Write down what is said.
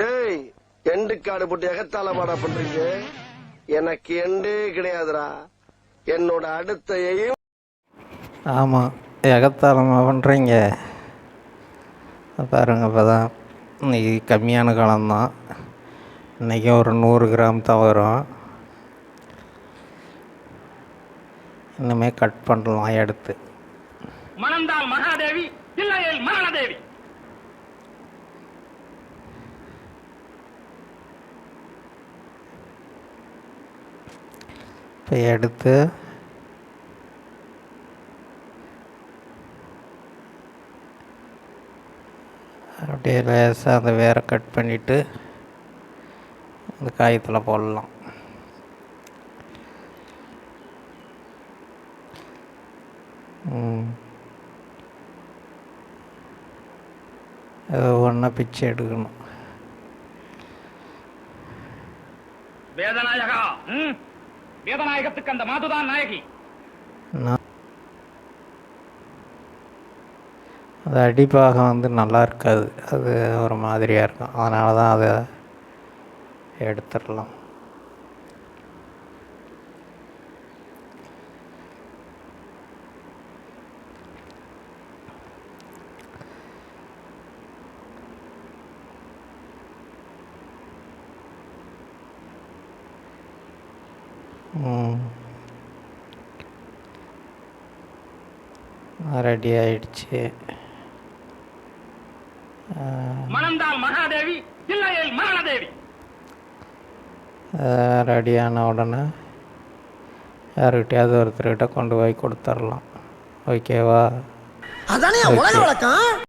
டேய் எண்டு காடு போட்டு எகத்தால பாடா பண்றீங்க? எனக்கு எண்டே கிடையாதுடா. என்னோட அடுத்த எய்ம் ஆமாம் எகத்தாளமாக பண்ணுறீங்க பாருங்க இப்போ தான் இன்னைக்கு கம்மியான காலம்தான். இன்றைக்கி ஒரு நூறு கிராம் தான் வரும். இன்னுமே கட் பண்ணலாம் எடுத்து. மணந்தால் மகாதேவி இல்லையேல் மரணதேவி இப்போ எடுத்து அப்படியே லேசாக அந்த வேற கட் பண்ணிவிட்டு அந்த காயத்தில் போடலாம். அது ஒன்றா பிச்சை எடுக்கணும். வேதனாயகா ம்? வேதநாயகத்துக்கு அந்த மாதுதான் நாயகி. அது அடிப்பாகம் வந்து நல்லா இருக்காது. அது ஒரு மாதிரியாக இருக்கும். அதனால தான் அதை எடுத்துடலாம். ரெடி ஆயிடுச்சு. மணந்தால் மகாதேவி இல்லையேல் மரணதேவி. ரெடியான உடனே யாருக்கிட்டையாவது ஒருத்தர்கிட்ட கொண்டு போய் கொடுத்துர்லாம். ஓகேவா? அதானே உலக வழக்கம்?